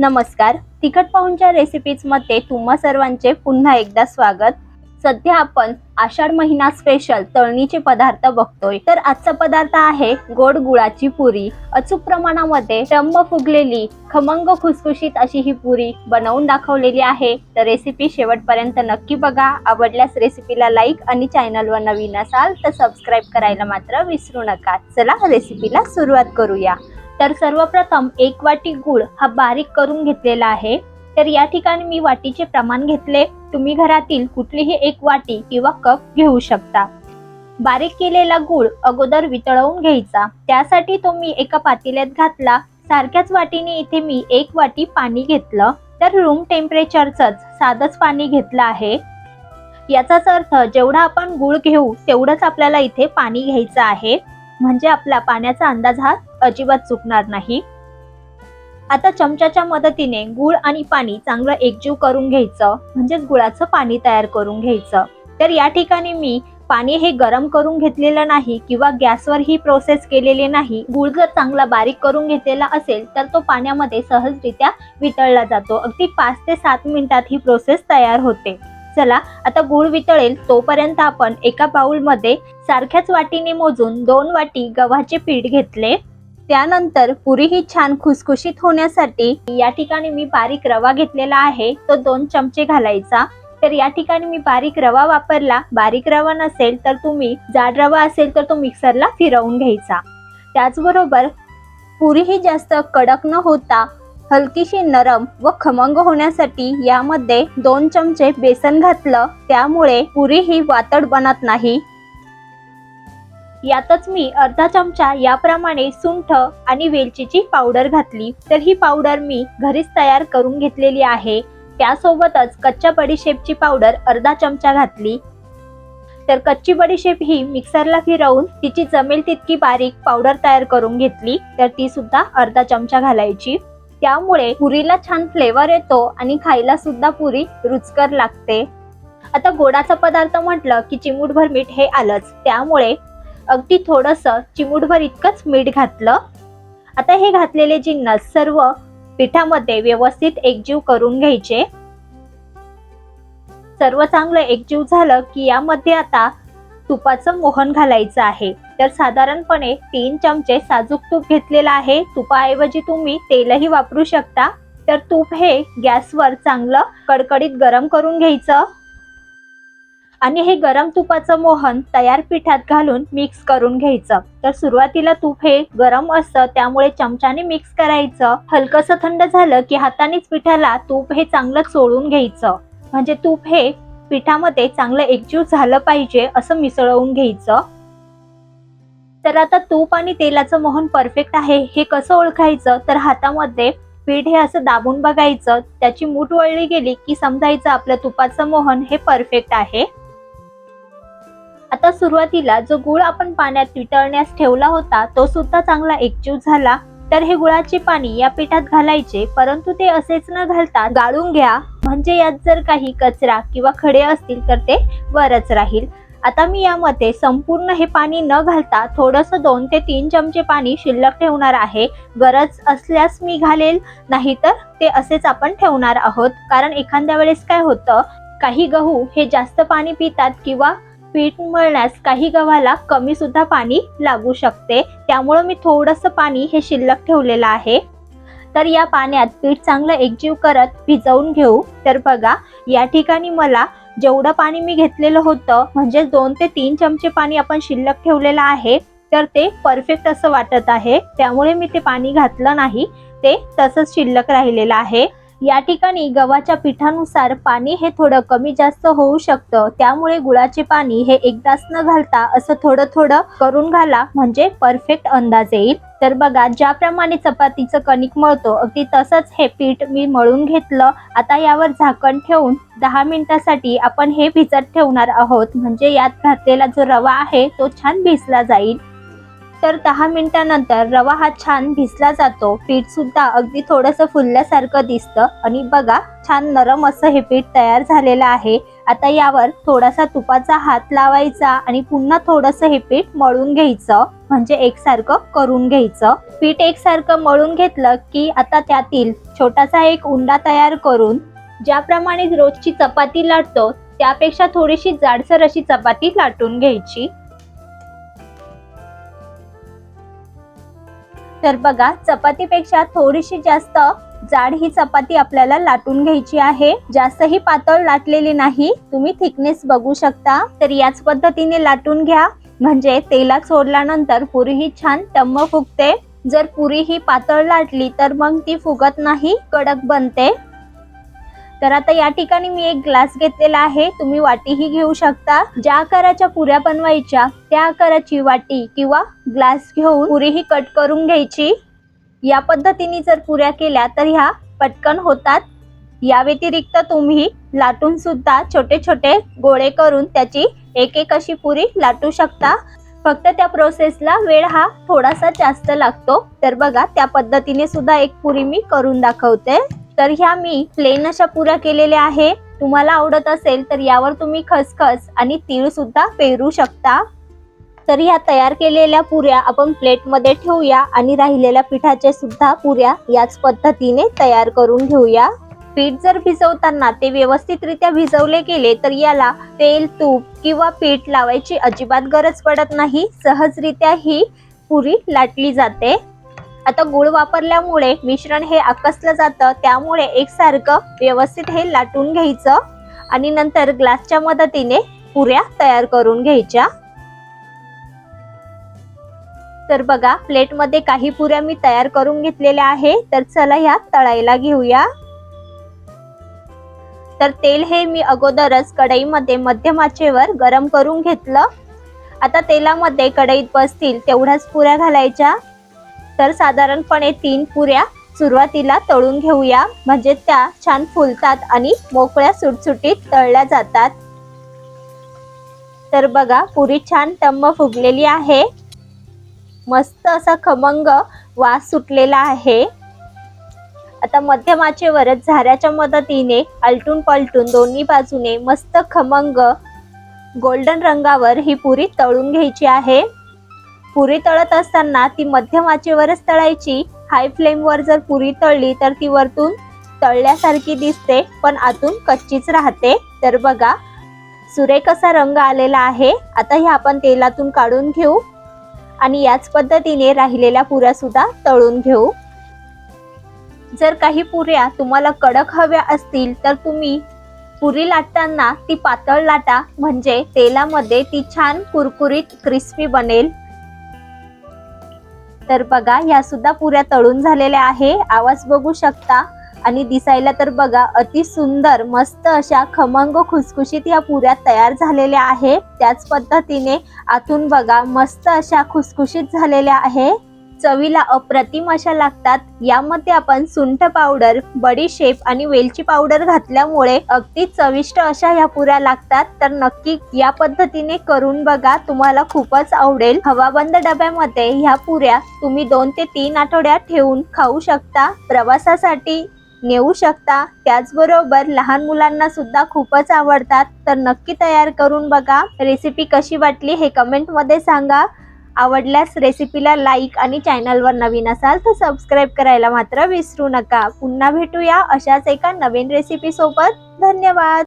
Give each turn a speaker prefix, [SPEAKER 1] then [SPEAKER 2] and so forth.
[SPEAKER 1] नमस्कार. तिखट पाहूनच्या रेसिपीजमध्ये तुम्हा सर्वांचे पुन्हा एकदा स्वागत. सध्या आपण आषाढ महिना स्पेशल तळणीचे पदार्थ बघतोय. तर आजचा पदार्थ आहे गोड गुळाची पुरी. अचूक प्रमाणामध्ये टम्म फुगलेली खमंग खुसखुशीत अशी ही पुरी बनवून दाखवलेली आहे. तर रेसिपी शेवटपर्यंत नक्की बघा. आवडल्यास रेसिपीला लाईक आणि चॅनलवर नवीन असाल तर सबस्क्राईब करायला मात्र विसरू नका. चला रेसिपीला सुरुवात करूया. तर सर्वप्रथम एक वाटी गुळ हा बारीक करून घेतलेला आहे. तर या ठिकाणी मी वाटीचे प्रमाण घेतले. तुम्ही घरातील कुठलीही एक वाटी किंवा कप घेऊ शकता. बारीक केलेला गुळ अगोदर वितळवून घ्यायचा. त्यासाठी तो मी एका पातेल्यात घातला. सारख्याच वाटीने इथे मी एक वाटी पाणी घेतलं. तर रूम टेम्परेचरचंच साधंच पाणी घेतलं आहे. याचाच अर्थ जेवढा आपण गुळ घेऊ तेवढंच आपल्याला इथे पाणी घ्यायचं आहे. म्हणजे आपला पाण्याचा अंदाज हा अजिबात चुकणार नाही. आता चमच्याच्या मदतीने गुळ आणि पाणी चांगलं एकजीव करून घ्यायचं म्हणजेच गुळाचं पाणी तयार करून घ्यायचं. तर या ठिकाणी मी पाणी हे गरम करून घेतलेलं नाही किंवा गॅसवर ही प्रोसेस केलेली नाही गुळ जर चांगला बारीक करून घेतलेला असेल तर तो पाण्यामध्ये सहजरित्या वितळला जातो. अगदी पाच ते सात मिनिटात ही प्रोसेस तयार होते. चला आता गुळ वितळेल तोपर्यंत आपण एका बाउलमध्ये सारख्याच वाटीने मोजून दोन वाटी गव्हाचे पीठ घेतले. त्यानंतर पुरी ही छान खुसखुशीत होण्यासाठी या ठिकाणी मी बारीक रवा घेतलेला आहे. तो दोन चमचे घालायचा. तर या ठिकाणी मी बारीक रवा वापरला. बारीक रवा नसेल तर तुम्ही जाड रवा असेल तर तो मिक्सरला फिरवून घ्यायचा. त्याचबरोबर पुरी ही जास्त कडक न होता हलकीशी नरम व खमंग होण्यासाठी यामध्ये दोन चमचे बेसन घातलं. त्यामुळे पुरी ही वातड बनत नाही. यातच मी अर्धा चमचा याप्रमाणे सुंठ आणि वेलचीची पावडर घातली. तर ही पावडर मी घरीच तयार करून घेतलेली आहे. त्यासोबतच कच्च्या बडीशेपची पावडर अर्धा चमचा घातली. तर कच्ची बडीशेप ही मिक्सरला फिरवून तिची जमेल तितकी बारीक पावडर तयार करून घेतली. तर ती सुद्धा अर्धा चमचा घालायची. त्यामुळे पुरीला छान फ्लेवर येतो आणि खायला सुद्धा पुरी रुचकर लागते. आता गोडाचा पदार्थ म्हटलं की चिमूटभर मीठ हे आलंच. त्यामुळे अगदी थोडंसं चिमूटभर इतकंच मीठ घातलं. आता हे घातलेले जिन्नस सर्व पिठामध्ये व्यवस्थित एकजीव करून घ्यायचे. सर्व चांगलं एकजीव झालं की यामध्ये आता तुपाचं मोहन घालायचं आहे. तर साधारणपणे तीन चमचे साजूक तूप घेतलेलं आहे. तुपाऐवजी तुम्ही तेलही वापरू शकता. तर तूप हे गॅसवर चांगलं कडकडीत गरम करून घ्यायचं. आणि हे गरम तुपाचं मोहन तयार पिठात घालून मिक्स करून घ्यायचं. तर सुरुवातीला तूप हे गरम असतं त्यामुळे चमच्याने मिक्स करायचं. हलकंसं थंड झालं की हातानेच पिठाला तूप हे चांगलं चोळून घ्यायचं. म्हणजे तूप हे पिठामध्ये चांगलं एकजीव झालं पाहिजे असं मिसळवून घ्यायचं. तर आता तूप आणि तेलाचं मोहन परफेक्ट आहे हे कसं ओळखायचं? तर हातामध्ये पीठ हे असं दाबून बघायचं. त्याची मूठ वळली गेली की समजायचं आपलं तुपाचं मोहन हे परफेक्ट आहे. आता सुरुवातीला जो गुळ आपण पाण्यात वितळण्यास ठेवला होता तो सुद्धा चांगला एकजीव झाला. तर हे गुळाचे पाणी या पिठात घालायचे परंतु ते असेच न घालता गाळून घ्या. म्हणजे यात जर काही कचरा किंवा खडे असतील तर ते वरच राहील. आता मी यामध्ये संपूर्ण हे पाणी न घालता थोडस दोन ते तीन चमचे पाणी शिल्लक ठेवणार आहे. गरज असल्यास मी घालेल नाही तर ते असेच आपण ठेवणार आहोत. कारण एखाद्या वेळेस काय होतं काही गहू हे जास्त पाणी पितात किंवा पीठ मळण्यास काही गव्हाला कमी सुद्धा पाणी लागू शकते. त्यामुळं मी थोडंसं पाणी हे शिल्लक ठेवलेलं आहे. तर या पाण्यात पीठ चांगलं एकजीव करत भिजवून घेऊ. तर बघा या ठिकाणी मला जेवढं पाणी मी घेतलेलं होतं म्हणजे दोन ते तीन चमचे पाणी आपण शिल्लक ठेवलेलं आहे तर ते परफेक्ट असं वाटत आहे. त्यामुळे मी ते पाणी घातलं नाही ते तसंच शिल्लक राहिलेलं आहे. या ठिकाणी गव्हाच्या पिठानुसार पाणी हे थोडं कमी जास्त होऊ शकतं. त्यामुळे गुळाचे पाणी हे एकदाच न घालता असं थोडं थोडं करून घाला म्हणजे परफेक्ट अंदाज येईल. तर बघा ज्याप्रमाणे चपातीचं कणिक मळतो अगदी तसंच हे पीठ मी मळून घेतलं. आता यावर झाकण ठेवून दहा मिनिटासाठी आपण हे भिजत ठेवणार आहोत. म्हणजे यात घातलेला जो रवा आहे तो छान भिजला जाईल. तर दहा मिनिटानंतर रवा हा छान भिजला जातो. पीठ सुद्धा अगदी थोडंसं फुलल्यासारखं दिसतं. आणि बघा छान नरम असं हे पीठ तयार झालेलं आहे. आता यावर थोडासा तुपाचा हात लावायचा आणि पुन्हा थोडंसं हे पीठ मळून घ्यायचं. म्हणजे एकसारखं करून घ्यायचं. पीठ एकसारखं मळून घेतलं की आता त्यातील छोटासा एक उंडा तयार करून ज्याप्रमाणे रोजची चपाती लाटतो त्यापेक्षा थोडीशी जाडसर अशी चपाती लाटून घ्यायची. तर बघा चपातीपेक्षा थोडीशी जास्त जाड ही चपाती आपल्याला लाटून घ्यायची आहे. जास्तही पातळ लाटलेली नाही. तुम्ही थिकनेस बघू शकता. तर याच पद्धतीने लाटून घ्या. म्हणजे तेलात सोडल्यानंतर पुरी ही छान टम्म फुगते. जर पुरी ही पातळ लाटली तर मग ती फुगत नाही कडक बनते. तर आता या ठिकाणी मी एक ग्लास घेतलेला आहे. तुम्ही वाटीही घेऊ शकता. ज्या आकाराच्या पुऱ्या बनवायच्या त्या आकाराची वाटी किंवा ग्लास घेऊन पुरीही कट करून घ्यायची. या पद्धतीने जर पुऱ्या केल्या तर ह्या पटकन होतात. या व्यतिरिक्त तुम्ही लाटून सुद्धा छोटे छोटे गोळे करून त्याची एक एक अशी पुरी लाटू शकता. फक्त त्या प्रोसेसला वेळ हा थोडासा जास्त लागतो. तर बघा त्या पद्धतीने सुद्धा एक पुरी मी करून दाखवते. तर ह्या मी प्लेन अशा पुऱ्या केलेल्या आहे. तुम्हाला आवडत असेल तर यावर तुम्ही खसखस आणि तीळ सुद्धा पेरू शकता. तर ह्या तयार केलेल्या पुऱ्या आपण प्लेटमध्ये ठेवूया आणि राहिलेल्या पिठाचे सुद्धा पुऱ्या याच पद्धतीने तयार करून घेऊया. पीठ जर भिजवताना ते व्यवस्थितरित्या भिजवले गेले तर याला तेल तूप किंवा पीठ लावायची अजिबात गरज पडत नाही. सहजरित्या ही पुरी लाटली जाते. आता गुळ वापरल्यामुळे मिश्रण हे आकसलं जातं त्यामुळे एकसारखं व्यवस्थित हे लाटून घ्यायचं आणि नंतर ग्लासच्या मदतीने पुऱ्या तयार करून घ्यायच्या. तर बघा प्लेटमध्ये काही पुऱ्या मी तयार करून घेतलेल्या आहे तर चला ह्या तळायला घेऊया. तर तेल हे मी अगोदरच कढईमध्ये मध्यम आचेवर गरम करून घेतलं. आता तेलामध्ये कढईत बसतील तेवढ्याच पुऱ्या घालायच्या. तर साधारणपणे तीन पुऱ्या सुरुवातीला तळून घेऊया. म्हणजे त्या छान फुलतात आणि मोकळ्या सुटसुटीत तळल्या जातात. तर बघा पुरी छान टम्म फुगलेली आहे. मस्त असा खमंग वास सुटलेला आहे. आता मध्यमाचे वरत झाऱ्याच्या मदतीने आलटून पलटून दोन्ही बाजूने मस्त खमंग गोल्डन रंगावर ही पुरी तळून घ्यायची आहे. पुरी तळत असताना ती मध्यम आचेवरच तळायची. हाय फ्लेमवर जर पुरी तळली तर ती वरतून तळल्यासारखी दिसते पण आतून कच्चीच राहते. तर बघा सुरेख असा रंग आलेला आहे. आता हे आपण तेलातून काढून घेऊ. आणि याच पद्धतीने राहिलेल्या पुऱ्या सुद्धा तळून घेऊ. जर काही पुऱ्या तुम्हाला कडक हव्या असतील तर तुम्ही पुरी लाटताना ती पातळ लाटा. म्हणजे तेलामध्ये ती छान कुरकुरीत क्रिस्पी बनेल. तर बघा ह्या सुद्धा पुऱ्या तळून झालेल्या आहे. आवाज बघू शकता. आणि दिसायला तर बघा अति सुंदर मस्त अशा खमंग खुसखुशीत या पुऱ्या तयार झालेल्या आहे. त्याच पद्धतीने आतून बघा मस्त अशा खुसखुशीत झालेल्या आहे. चवीला अप्रतिम अशा लागतात. यामध्ये आपण सुंठ पावडर बडीशेप आणि वेलची पावडर घातल्यामुळे अगदी चविष्ट अशा ह्या पुऱ्या लागतात. तर नक्की या पद्धतीने करून बघा. तुम्हाला खूपच आवडेल. हवाबंद डब्यामध्ये ह्या पुऱ्या तुम्ही दोन ते तीन आठवड्यात ठेवून खाऊ शकता. प्रवासासाठी नेऊ शकता. त्याचबरोबर लहान मुलांना सुद्धा खूपच आवडतात. तर नक्की तयार करून बघा. रेसिपी कशी वाटली हे कमेंटमध्ये सांगा. आवडल्यास रेसिपीला लाईक आणि चॅनलवर नवीन असाल तर सबस्क्राईब करायला मात्र विसरू नका. पुन्हा भेटूया अशाच एका नवीन रेसिपीसोबत धन्यवाद!